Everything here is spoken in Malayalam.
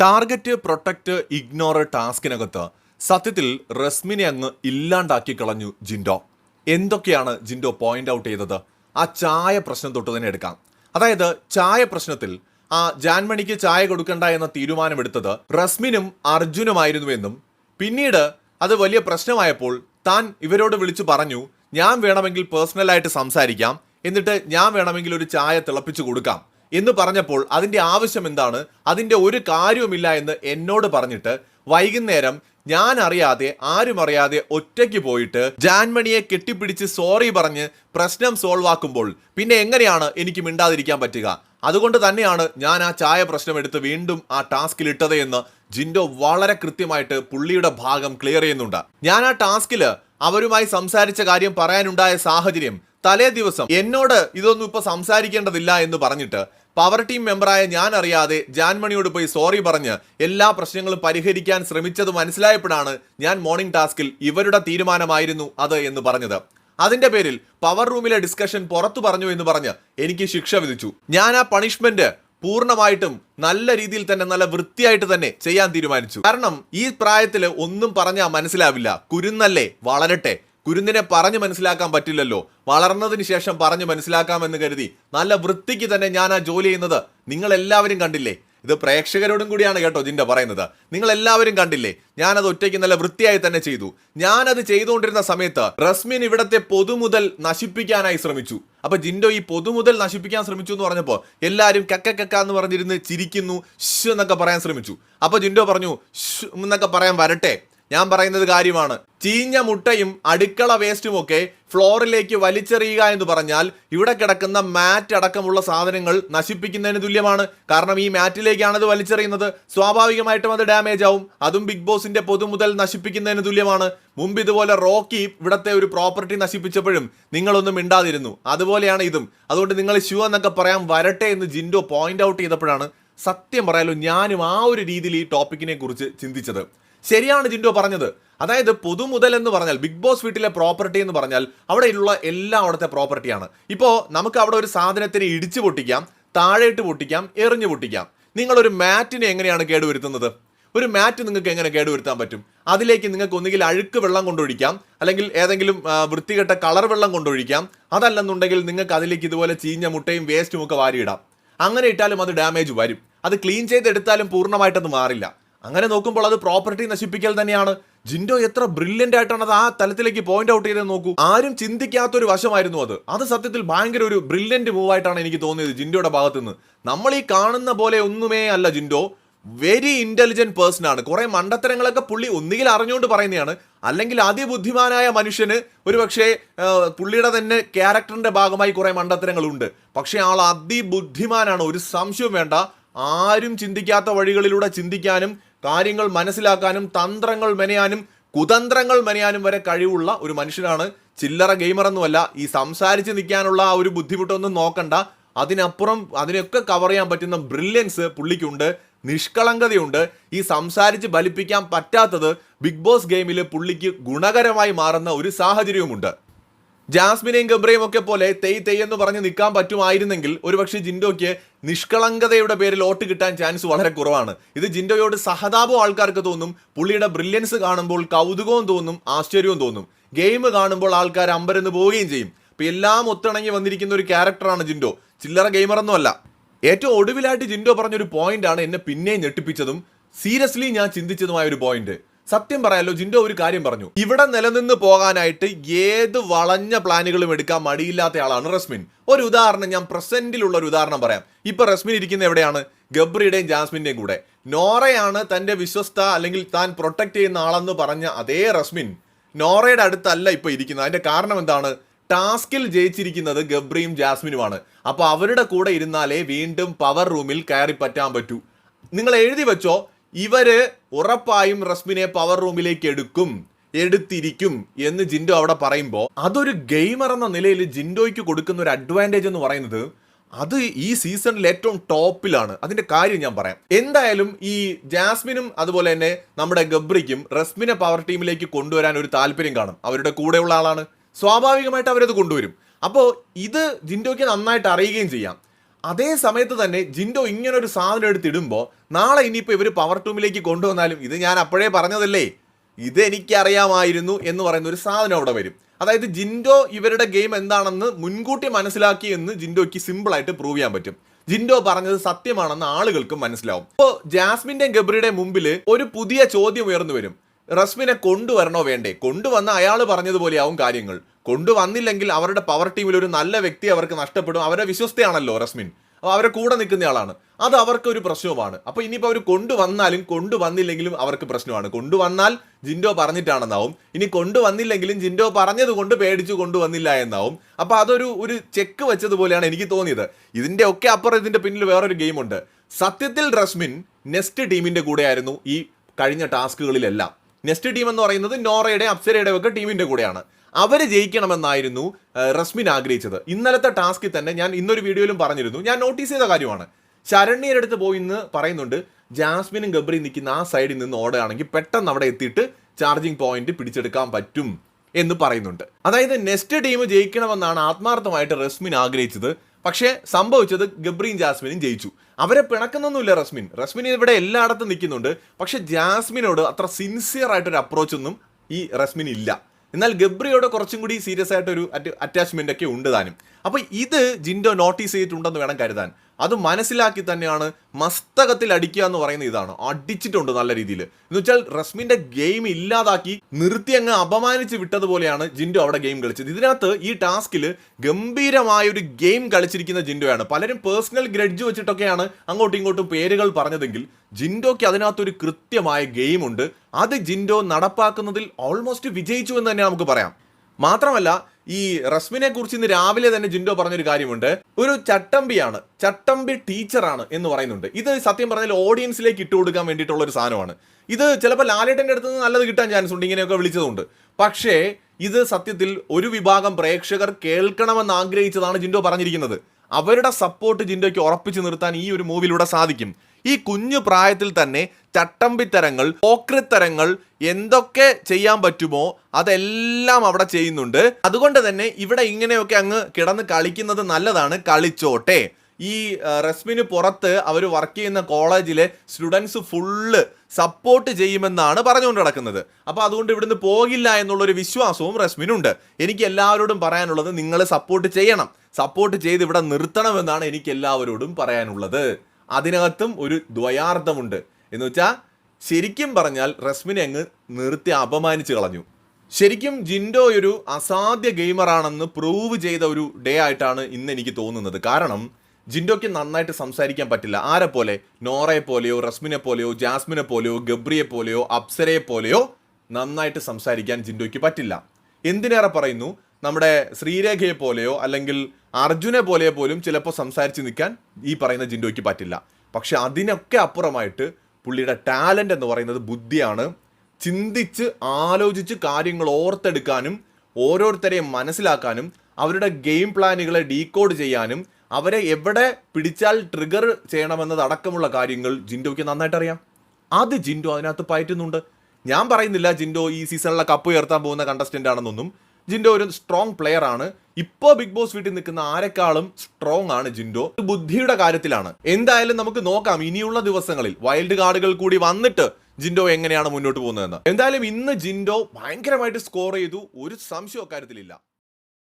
ടാർഗറ്റ് പ്രൊട്ടക്റ്റ് ഇഗ്നോർ ടാസ്കിനകത്ത് സത്യത്തിൽ റസ്മിനെ അങ്ങ് ഇല്ലാണ്ടാക്കി കളഞ്ഞു ജിൻഡോ. എന്തൊക്കെയാണ് ജിൻഡോ പോയിന്റ് ഔട്ട് ചെയ്തത്? ആ ചായ പ്രശ്നം തൊട്ട് തന്നെ എടുക്കാം. അതായത് ചായ പ്രശ്നത്തിൽ ആ ജാൻമണിക്ക് ചായ കൊടുക്കണ്ട എന്ന തീരുമാനമെടുത്തത് റസ്മിനും അർജുനുമായിരുന്നുവെന്നും പിന്നീട് അത് വലിയ പ്രശ്നമായപ്പോൾ താൻ ഇവരോട് വിളിച്ചു പറഞ്ഞു ഞാൻ വേണമെങ്കിൽ പേഴ്സണലായിട്ട് സംസാരിക്കാം. എന്നിട്ട് ഞാൻ വേണമെങ്കിൽ ഒരു ചായ തിളപ്പിച്ചു കൊടുക്കാം. എന്ന് പറഞ്ഞപ്പോൾ അതിന്റെ ആവശ്യം എന്താണ്? അതിന്റെ ഒരു കാര്യവുമില്ല എന്ന് എന്നോട് പറഞ്ഞിട്ട് വൈകുന്നേരം ഞാൻ അറിയാതെ ആരും അറിയാതെ ഒറ്റയ്ക്ക് പോയിട്ട് ജാൻമണിയെ കെട്ടിപ്പിടിച്ച് സോറി പറഞ്ഞ് പ്രശ്നം സോൾവ് ആക്കുമ്പോൾ പിന്നെ എങ്ങനെയാണ് എനിക്ക് മിണ്ടാതിരിക്കാൻ പറ്റുക? അതുകൊണ്ട് തന്നെയാണ് ഞാൻ ആ ചായ പ്രശ്നം എടുത്ത് വീണ്ടും ആ ടാസ്കിൽ ഇട്ടത് എന്ന് ജിൻഡോ വളരെ കൃത്യമായിട്ട് പുള്ളിയുടെ ഭാഗം ക്ലിയർ ചെയ്യുന്നുണ്ട്. ഞാൻ ആ ടാസ്കിൽ അവരുമായി സംസാരിച്ച കാര്യം പറയാനുണ്ടായ സാഹചര്യം തലേ ദിവസം എന്നോട് ഇതൊന്നും ഇപ്പൊ സംസാരിക്കേണ്ടതില്ല എന്ന് പറഞ്ഞിട്ട് പവർ ടീം മെമ്പറായ ഞാൻ അറിയാതെ ജാൻമണിയോട് പോയി സോറി പറഞ്ഞ് എല്ലാ പ്രശ്നങ്ങളും പരിഹരിക്കാൻ ശ്രമിച്ചത് മനസ്സിലായപ്പോഴാണ് ഞാൻ മോർണിംഗ് ടാസ്കിൽ ഇവരുടെ തീരുമാനമായിരുന്നു അത് എന്ന് പറഞ്ഞത്. അതിന്റെ പേരിൽ പവർ റൂമിലെ ഡിസ്കഷൻ പുറത്തു പറഞ്ഞു എന്ന് പറഞ്ഞ് എനിക്ക് ശിക്ഷ വിധിച്ചു. ഞാൻ ആ പണിഷ്മെന്റ് പൂർണമായിട്ടും നല്ല രീതിയിൽ തന്നെ നല്ല വൃത്തിയായിട്ട് തന്നെ ചെയ്യാൻ തീരുമാനിച്ചു. കാരണം ഈ പ്രായത്തിൽ ഒന്നും പറഞ്ഞാൽ മനസ്സിലാവില്ല. കുരുന്നല്ലേ വളരട്ടെ. കുരുന്നിനെ പറഞ്ഞു മനസ്സിലാക്കാൻ പറ്റില്ലല്ലോ. വളർന്നതിന് ശേഷം പറഞ്ഞു മനസ്സിലാക്കാമെന്ന് കരുതി. നല്ല വൃത്തിക്ക് തന്നെ ഞാൻ ആ ജോലി ചെയ്യുന്നത് നിങ്ങൾ എല്ലാവരും കണ്ടില്ലേ? ഇത് പ്രേക്ഷകരോടും കൂടിയാണ് കേട്ടോ ജിൻഡോ പറയുന്നത്. നിങ്ങൾ എല്ലാവരും കണ്ടില്ലേ? ഞാനത് ഒറ്റയ്ക്ക് നല്ല വൃത്തിയായി തന്നെ ചെയ്തു. ഞാനത് ചെയ്തുകൊണ്ടിരുന്ന സമയത്ത് റസ്മിൻ ഇവിടത്തെ പൊതുമുതൽ നശിപ്പിക്കാനായി ശ്രമിച്ചു. അപ്പൊ ജിൻഡോ ഈ പൊതുമുതൽ നശിപ്പിക്കാൻ ശ്രമിച്ചു എന്ന് പറഞ്ഞപ്പോൾ എല്ലാവരും കക്ക കക്ക എന്ന് പറഞ്ഞിരുന്ന് ചിരിക്കുന്നു ഷ് എന്നൊക്കെ പറയാൻ ശ്രമിച്ചു. അപ്പൊ ജിൻഡോ പറഞ്ഞു ഷ് എന്നൊക്കെ പറയാൻ വരട്ടെ. ഞാൻ പറയുന്നത് കാര്യമാണ്. ചീഞ്ഞ മുട്ടയും അടുക്കള വേസ്റ്റും ഒക്കെ ഫ്ലോറിലേക്ക് വലിച്ചെറിയുക എന്ന് പറഞ്ഞാൽ ഇവിടെ കിടക്കുന്ന മാറ്റ് അടക്കമുള്ള സാധനങ്ങൾ നശിപ്പിക്കുന്നതിന് തുല്യമാണ്. കാരണം ഈ മാറ്റിലേക്കാണ് അത് വലിച്ചെറിയുന്നത്. സ്വാഭാവികമായിട്ടും അത് ഡാമേജ് ആവും. അതും ബിഗ് ബോസിന്റെ പൊതുമുതൽ നശിപ്പിക്കുന്നതിന് തുല്യമാണ്. മുമ്പ് ഇതുപോലെ റോക്കി ഇവിടത്തെ ഒരു പ്രോപ്പർട്ടി നശിപ്പിച്ചപ്പോഴും നിങ്ങളൊന്നും മിണ്ടാതിരുന്നു. അതുപോലെയാണ് ഇതും. അതുകൊണ്ട് നിങ്ങൾ ഷൂ എന്നൊക്കെ പറയാൻ വരട്ടെ എന്ന് ജിൻഡോ പോയിന്റ് ഔട്ട് ചെയ്തപ്പോഴാണ് സത്യം പറയാലോ ഞാനും ആ ഒരു രീതിയിൽ ഈ ടോപ്പിക്കിനെ കുറിച്ച് ചിന്തിച്ചത്. ശരിയാണ് ജിൻഡോ പറഞ്ഞത്. അതായത് പൊതുമുതൽ എന്ന് പറഞ്ഞാൽ ബിഗ് ബോസ് വീട്ടിലെ പ്രോപ്പർട്ടി എന്ന് പറഞ്ഞാൽ അവിടെയുള്ള എല്ലാം അവിടുത്തെ പ്രോപ്പർട്ടിയാണ്. ഇപ്പോൾ നമുക്ക് അവിടെ ഒരു സാധനത്തിന് ഇടിച്ചു പൊട്ടിക്കാം താഴേട്ട് പൊട്ടിക്കാം എറിഞ്ഞു പൊട്ടിക്കാം. നിങ്ങളൊരു മാറ്റിനെ എങ്ങനെയാണ് കേടുവരുത്തുന്നത്? ഒരു മാറ്റ് നിങ്ങൾക്ക് എങ്ങനെ കേടുവരുത്താൻ പറ്റും? അതിലേക്ക് നിങ്ങൾക്ക് ഒന്നുകിൽ അഴുക്ക് വെള്ളം കൊണ്ടൊഴിക്കാം അല്ലെങ്കിൽ ഏതെങ്കിലും വൃത്തികെട്ട കളർ വെള്ളം കൊണ്ടൊഴിക്കാം. അതല്ലെന്നുണ്ടെങ്കിൽ നിങ്ങൾക്ക് അതിലേക്ക് ഇതുപോലെ ചീഞ്ഞ മുട്ടയും വേസ്റ്റും ഒക്കെ വാരിയിടാം. അങ്ങനെ ഇട്ടാലും അത് ഡാമേജ് വരും. അത് ക്ലീൻ ചെയ്തെടുത്താലും പൂർണമായിട്ടത് മാറില്ല. അങ്ങനെ നോക്കുമ്പോൾ അത് പ്രോപ്പർട്ടി നശിപ്പിക്കൽ തന്നെയാണ്. ജിൻഡോ എത്ര ബ്രില്യന്റ് ആയിട്ടാണ് അത് ആ തലത്തിലേക്ക് പോയിന്റ് ഔട്ട് ചെയ്തത് നോക്കൂ. ആരും ചിന്തിക്കാത്ത ഒരു വശമായിരുന്നു അത്. അത് സത്യത്തിൽ ഭയങ്കര ഒരു ബ്രില്യന്റ് മൂവ് ആയിട്ടാണ് എനിക്ക് തോന്നിയത് ജിൻഡോയുടെ ഭാഗത്ത് നിന്ന് നമ്മൾ ഈ കാണുന്ന പോലെ ഒന്നുമേ അല്ല ജിൻഡോ. വെരി ഇന്റലിജന്റ് പേഴ്സൺ ആണ്. കുറെ മണ്ടത്തരങ്ങളൊക്കെ പുള്ളി ഒന്നുകിൽ അറിഞ്ഞുകൊണ്ട് പറയുന്നതാണ്. അല്ലെങ്കിൽ അതിബുദ്ധിമാനായ മനുഷ്യന് ഒരു പക്ഷേ പുള്ളിയുടെ തന്നെ ക്യാരക്ടറിന്റെ ഭാഗമായി കുറെ മണ്ടത്തരങ്ങളുണ്ട്. പക്ഷെ ആൾ അതിബുദ്ധിമാനാണ്. ഒരു സംശയവും വേണ്ട. ആരും ചിന്തിക്കാത്ത വഴികളിലൂടെ ചിന്തിക്കാനും കാര്യങ്ങൾ മനസ്സിലാക്കാനും തന്ത്രങ്ങൾ മെനയാനും കുതന്ത്രങ്ങൾ മെനയാനും വരെ കഴിവുള്ള ഒരു മനുഷ്യനാണ് ചില്ലറ ഗെയിമർ എന്നുമല്ല ഈ സംസാരിച്ച് നിൽക്കാനുള്ള ആ ഒരു ബുദ്ധിമുട്ടൊന്നും നോക്കണ്ട. അതിനപ്പുറം അതിനൊക്കെ കവർ ചെയ്യാൻ പറ്റുന്ന ബ്രില്യൻസ് പുള്ളിക്കുണ്ട് നിഷ്കളങ്കതയുണ്ട്. ഈ സംസാരിച്ച് ബലിപ്പിക്കാൻ പറ്റാത്തത് ബിഗ് ബോസ് ഗെയിമിൽ പുള്ളിക്ക് ഗുണകരമായി മാറുന്ന ഒരു സാഹചര്യവുമുണ്ട്. ജാസ്മിനെയും ഗബ്രയും ഒക്കെ പോലെ തെയ് തെയ് എന്ന് പറഞ്ഞ് നിൽക്കാൻ പറ്റുമായിരുന്നെങ്കിൽ ഒരുപക്ഷെ ജിൻഡോയ്ക്ക് നിഷ്കളങ്കതയുടെ പേരിൽ വോട്ട് കിട്ടാൻ ചാൻസ് വളരെ കുറവാണ്. ഇത് ജിൻഡോയോട് സഹതാപം ആൾക്കാർക്ക് തോന്നും പുള്ളിയുടെ ബ്രില്യൻസ് കാണുമ്പോൾ കൗതുകവും തോന്നും ആശ്ചര്യവും തോന്നും. ഗെയിം കാണുമ്പോൾ ആൾക്കാർ അമ്പരന്ന് പോവുകയും ചെയ്യും. അപ്പൊ എല്ലാം ഒത്തിണങ്ങി വന്നിരിക്കുന്ന ഒരു ക്യാരക്ടറാണ് ജിൻഡോ. ചില്ലറ ഗെയിമറൊന്നുമല്ല ഏറ്റവും ഒടുവിലായിട്ട് ജിൻഡോ പറഞ്ഞൊരു പോയിന്റ് ആണ് എന്നെ പിന്നെയും ഞെട്ടിപ്പിച്ചതും സീരിയസ്ലി ഞാൻ ചിന്തിച്ചതുമായ ഒരു പോയിന്റ്. സത്യം പറയാലോ ജിൻഡോ ഒരു കാര്യം പറഞ്ഞു. ഇവിടെ നിലനിന്ന് പോകാനായിട്ട് ഏത് വളഞ്ഞ പ്ലാനുകളും എടുക്കാൻ മടിയില്ലാത്ത ആളാണ് റസ്മിൻ. ഒരു ഉദാഹരണം ഞാൻ പ്രസന്റിലുള്ള ഒരു ഉദാഹരണം പറയാം. ഇപ്പൊ റസ്മിൻ ഇരിക്കുന്ന എവിടെയാണ്? ഗബ്രിയുടെയും ജാസ്മിന്റെയും കൂടെ. നോറയാണ് തന്റെ വിശ്വസ്ത അല്ലെങ്കിൽ താൻ പ്രൊട്ടക്ട് ചെയ്യുന്ന ആളെന്ന് പറഞ്ഞ അതേ റസ്മിൻ. നോറയുടെ അടുത്തല്ല ഇപ്പൊ ഇരിക്കുന്നത്. അതിന്റെ കാരണം എന്താണ്? ടാസ്കിൽ ജയിച്ചിരിക്കുന്നത് ഗബ്രിയും ജാസ്മിനുമാണ്. അപ്പൊ അവരുടെ കൂടെ ഇരുന്നാലേ വീണ്ടും പവർ റൂമിൽ കയറി പറ്റാൻ പറ്റൂ. നിങ്ങൾ എഴുതി വെച്ചോ? ഇവർ ഉറപ്പായും റസ്മിനെ പവർ റൂമിലേക്ക് എടുക്കും എടുത്തിരിക്കും എന്ന് ജിൻഡോ അവിടെ പറയുമ്പോൾ അതൊരു ഗെയിമർ എന്ന നിലയിൽ ജിൻഡോയ്ക്ക് കൊടുക്കുന്ന ഒരു അഡ്വാന്റേജ് എന്ന് പറയുന്നത് അത് ഈ സീസണിൽ ഏറ്റവും ടോപ്പിലാണ് അതിന്റെ കാര്യം ഞാൻ പറയാം. എന്തായാലും ഈ ജാസ്മിനും അതുപോലെ തന്നെ നമ്മുടെ ഗബ്രിക്കും റസ്മിനെ പവർ ടീമിലേക്ക് കൊണ്ടുവരാൻ ഒരു താല്പര്യം കാണും. അവരുടെ കൂടെയുള്ള ആളാണ്. സ്വാഭാവികമായിട്ട് അവരത് കൊണ്ടുവരും. അപ്പോൾ ഇത് ജിൻഡോയ്ക്ക് നന്നായിട്ട് അറിയുകയും ചെയ്യാം. അതേ സമയത്ത് തന്നെ ജിൻഡോ ഇങ്ങനെ ഒരു സാധനം എടുത്തിടുമ്പോൾ നാളെ ഇനിയിപ്പോൾ ഇവർ പവർ ടൂമിലേക്ക് കൊണ്ടുവന്നാലും ഇത് ഞാൻ അപ്പോഴേ പറഞ്ഞതല്ലേ? ഇത് എനിക്കറിയാമായിരുന്നു എന്ന് പറയുന്ന ഒരു സാധനം അവിടെ വരും. അതായത് ജിൻഡോ ഇവരുടെ ഗെയിം എന്താണെന്ന് മുൻകൂട്ടി മനസ്സിലാക്കി എന്ന് ജിൻഡോയ്ക്ക് സിമ്പിളായിട്ട് പ്രൂവ് ചെയ്യാൻ പറ്റും. ജിൻഡോ പറഞ്ഞത് സത്യമാണെന്ന് ആളുകൾക്കും മനസ്സിലാവും. ഇപ്പോൾ ജാസ്മിന്റെയും ഗബ്രിയുടെ മുമ്പിൽ ഒരു പുതിയ ചോദ്യം ഉയർന്നു വരും. റസ്മിനെ കൊണ്ടുവരണോ വേണ്ടേ? കൊണ്ടുവന്ന അയാൾ പറഞ്ഞതുപോലെയാവും കാര്യങ്ങൾ. കൊണ്ടുവന്നില്ലെങ്കിൽ അവരുടെ പവർ ടീമിൽ ഒരു നല്ല വ്യക്തി അവർക്ക് നഷ്ടപ്പെടും. അവരെ വിശ്വസ്തയാണല്ലോ റസ്മിൻ. അപ്പോൾ അവരെ കൂടെ നിൽക്കുന്നയാളാണ് അത് അവർക്ക് ഒരു പ്രശ്നവുമാണ്. അപ്പോൾ ഇനിയിപ്പോൾ അവർ കൊണ്ടുവന്നാലും കൊണ്ടുവന്നില്ലെങ്കിലും അവർക്ക് പ്രശ്നമാണ്. കൊണ്ടുവന്നാൽ ജിൻഡോ പറഞ്ഞിട്ടാണെന്നാവും. ഇനി കൊണ്ടുവന്നില്ലെങ്കിലും ജിൻഡോ പറഞ്ഞത് കൊണ്ട് പേടിച്ചു കൊണ്ടുവന്നില്ല എന്നാവും. അപ്പോൾ അതൊരു ഒരു ചെക്ക് വെച്ചതുപോലെയാണ് എനിക്ക് തോന്നിയത്. ഇതിന്റെ ഒക്കെ അപ്പുറം ഇതിന്റെ പിന്നിൽ വേറൊരു ഗെയിമുണ്ട് സത്യത്തിൽ റസ്മിൻ നെക്സ്റ്റ് ടീമിന്റെ കൂടെയായിരുന്നു ഈ കഴിഞ്ഞ ടാസ്കുകളിലെല്ലാം. നെക്സ്റ്റ് ടീം എന്ന് പറയുന്നത് നോറയുടെ അപ്സരയുടെ ഒക്കെ ടീമിന്റെ കൂടെയാണ്. അവർ ജയിക്കണമെന്നായിരുന്നു റസ്മിൻ ആഗ്രഹിച്ചത്. ഇന്നലത്തെ ടാസ്കിൽ തന്നെ ഞാൻ ഇന്നൊരു വീഡിയോയിലും പറഞ്ഞിരുന്നു. ഞാൻ നോട്ടീസ് ചെയ്ത കാര്യമാണ്. ശരണ്യയുടെ അടുത്ത് പോയി ഇന്ന് പറയുന്നുണ്ട്. ജാസ്മിനും ഗബ്രിയും നിൽക്കുന്ന ആ സൈഡിൽ നിന്ന് ഓടുകയാണെങ്കിൽ പെട്ടെന്ന് അവിടെ എത്തിയിട്ട് ചാർജിങ് പോയിന്റ് പിടിച്ചെടുക്കാൻ പറ്റും എന്ന് പറയുന്നുണ്ട്. അതായത് നെക്സ്റ്റ് ടീം ജയിക്കണമെന്നാണ് ആത്മാർത്ഥമായിട്ട് റസ്മിൻ ആഗ്രഹിച്ചത്. പക്ഷേ സംഭവിച്ചത് ഗബ്രിയും ജാസ്മിനും ജയിച്ചു. അവരെ പിണക്കുന്നൊന്നുമില്ല റസ്മിൻ. റസ്മിൻ ഇവിടെ എല്ലായിടത്തും നിൽക്കുന്നുണ്ട്. പക്ഷെ ജാസ്മിനോട് അത്ര സിൻസിയർ ആയിട്ടൊരു അപ്രോച്ച് ഒന്നും ഈ റസ്മിൻ ഇല്ല. എന്നാൽ ഗബ്രിയോട് കുറച്ചും കൂടി സീരിയസ് ആയിട്ടൊരു അറ്റാച്ച്മെന്റ് ഒക്കെ ഉണ്ട് താനും. അപ്പോൾ ഇത് ജിൻഡോ നോട്ടീസ് ചെയ്തിട്ടുണ്ടെന്ന് വേണം കരുതാൻ. അത് മനസ്സിലാക്കി തന്നെയാണ് മസ്തകത്തിൽ അടിക്കുക എന്ന് പറയുന്ന ഇതാണ്. അടിച്ചിട്ടുണ്ട് നല്ല രീതിയിൽ. എന്ന് വെച്ചാൽ റസ്മിന്റെ ഗെയിം ഇല്ലാതാക്കി നിർത്തി അങ്ങ് അപമാനിച്ച് വിട്ടതുപോലെയാണ് ജിൻഡോ അവിടെ ഗെയിം കളിച്ചത്. ഇതിനകത്ത് ഈ ടാസ്കിൽ ഗംഭീരമായ ഒരു ഗെയിം കളിച്ചിരിക്കുന്ന ജിൻഡോയാണ് പലരും പേഴ്സണൽ ഗ്രഡ്ജ് വെച്ചിട്ടൊക്കെയാണ് അങ്ങോട്ടും ഇങ്ങോട്ടും പേരുകൾ പറഞ്ഞതെങ്കിൽ ജിൻഡോയ്ക്ക് അതിനകത്തൊരു കൃത്യമായ ഗെയിം ഉണ്ട് അത് ജിൻഡോ നടപ്പാക്കുന്നതിൽ ഓൾമോസ്റ്റ് വിജയിച്ചു എന്ന് തന്നെ നമുക്ക് പറയാം. മാത്രമല്ല ഈ റസ്മിനെ കുറിച്ച് ഇന്ന് രാവിലെ തന്നെ ജിൻഡോ പറഞ്ഞൊരു കാര്യമുണ്ട്. ഒരു ചട്ടമ്പിയാണ് ചട്ടമ്പി ടീച്ചറാണ് എന്ന് പറയുന്നുണ്ട്. ഇത് സത്യം പറഞ്ഞാൽ ഓഡിയൻസിലേക്ക് ഇട്ട് കൊടുക്കാൻ വേണ്ടിയിട്ടുള്ള ഒരു സാധനമാണ്. ഇത് ചിലപ്പോൾ ലാലേട്ടന്റെ അടുത്ത് നിന്ന് നല്ലത് കിട്ടാൻ ചാൻസ് ഉണ്ട് ഇങ്ങനെയൊക്കെ വിളിച്ചതുകൊണ്ട്. പക്ഷേ ഇത് സത്യത്തിൽ ഒരു വിഭാഗം പ്രേക്ഷകർ കേൾക്കണമെന്ന് ആഗ്രഹിച്ചതാണ് ജിൻഡോ പറഞ്ഞിരിക്കുന്നത്. അവരുടെ സപ്പോർട്ട് ജിൻഡോയ്ക്ക് ഉറപ്പിച്ചു നിർത്താൻ ഈ ഒരു മൂവിലൂടെ സാധിക്കും. ഈ കുഞ്ഞു പ്രായത്തിൽ തന്നെ ചട്ടമ്പിത്തരങ്ങൾ പോക്രിത്തരങ്ങൾ എന്തൊക്കെ ചെയ്യാൻ പറ്റുമോ അതെല്ലാം അവിടെ ചെയ്യുന്നുണ്ട്. അതുകൊണ്ട് തന്നെ ഇവിടെ ഇങ്ങനെയൊക്കെ അങ്ങ് കിടന്ന് കളിക്കുന്നത് നല്ലതാണ് കളിച്ചോട്ടെ. ഈ റെസ്മിന് പുറത്ത് അവർ വർക്ക് ചെയ്യുന്ന കോളേജിലെ സ്റ്റുഡൻസ് ഫുള്ള് സപ്പോർട്ട് ചെയ്യുമെന്നാണ് പറഞ്ഞുകൊണ്ട് നടക്കുന്നത്. അപ്പോൾ അതുകൊണ്ട് ഇവിടുന്ന് പോകില്ല എന്നുള്ളൊരു വിശ്വാസവും റസ്മിനുണ്ട്. എനിക്ക് എല്ലാവരോടും പറയാനുള്ളത് നിങ്ങൾ സപ്പോർട്ട് ചെയ്യണം. സപ്പോർട്ട് ചെയ്ത് ഇവിടെ നിർത്തണമെന്നാണ് എനിക്ക് എല്ലാവരോടും പറയാനുള്ളത്. അതിനകത്തും ഒരു ദ്വയാർത്ഥമുണ്ട്. എന്ന് വെച്ചാൽ ശരിക്കും പറഞ്ഞാൽ റസ്മിനെ അങ്ങ് നിർത്തി അപമാനിച്ച് കളഞ്ഞു. ശരിക്കും ജിൻഡോ ഒരു അസാധ്യ ഗെയിമറാണെന്ന് പ്രൂവ് ചെയ്ത ഒരു ഡേ ആയിട്ടാണ് ഇന്ന് എനിക്ക് തോന്നുന്നത്. കാരണം ജിൻഡോയ്ക്ക് നന്നായിട്ട് സംസാരിക്കാൻ പറ്റില്ല. ആരെ പോലെ? നോറയെ പോലെയോ റസ്മിനെ പോലെയോ ജാസ്മിനെ പോലെയോ ഗബ്രിയെ പോലെയോ അപ്സരയെ പോലെയോ നന്നായിട്ട് സംസാരിക്കാൻ ജിൻഡോയ്ക്ക് പറ്റില്ല. എന്തിനേറെ പറയുന്നു? നമ്മുടെ ശ്രീരേഖയെ പോലെയോ അല്ലെങ്കിൽ അർജുനെ പോലെ പോലും ചിലപ്പോൾ സംസാരിച്ച് നിൽക്കാൻ ഈ പറയുന്ന ജിൻഡോയ്ക്ക് പറ്റില്ല. പക്ഷെ അതിനൊക്കെ അപ്പുറമായിട്ട് പുള്ളിയുടെ ടാലന്റ് എന്ന് പറയുന്നത് ബുദ്ധിയാണ്. ചിന്തിച്ച് ആലോചിച്ച് കാര്യങ്ങൾ ഓർത്തെടുക്കാനും ഓരോരുത്തരെയും മനസ്സിലാക്കാനും അവരുടെ ഗെയിം പ്ലാനുകളെ ഡീകോഡ് ചെയ്യാനും അവരെ എവിടെ പിടിച്ചാൽ ട്രിഗർ ചെയ്യണമെന്നത് അടക്കമുള്ള കാര്യങ്ങൾ ജിൻഡോയ്ക്ക് നന്നായിട്ട് അറിയാം. അത് ജിൻഡോ അതിനകത്ത് പയറ്റുന്നുണ്ട്. ഞാൻ പറയുന്നില്ല ജിൻഡോ ഈ സീസണിലെ കപ്പ് ഉയർത്താൻ പോകുന്ന കണ്ടസ്റ്റന്റ് ആണെന്നൊന്നും. ജിൻഡോ ഒരു സ്ട്രോങ് പ്ലെയർ ആണ്. ഇപ്പോൾ ബിഗ് ബോസ് വീട്ടിൽ നിൽക്കുന്ന ആരെക്കാളും സ്ട്രോങ് ആണ് ജിൻഡോ. ബുദ്ധിയുടെ കാര്യത്തിലാണ്. എന്തായാലും നമുക്ക് നോക്കാം ഇനിയുള്ള ദിവസങ്ങളിൽ വൈൽഡ് കാർഡുകൾ കൂടി വന്നിട്ട് ജിൻഡോ എങ്ങനെയാണ് മുന്നോട്ട് പോകുന്നതെന്ന്. എന്തായാലും ഇന്ന് ജിൻഡോ ഭയങ്കരമായിട്ട് സ്കോർ ചെയ്തു. ഒരു സംശയം അക്കാര്യത്തിലില്ല.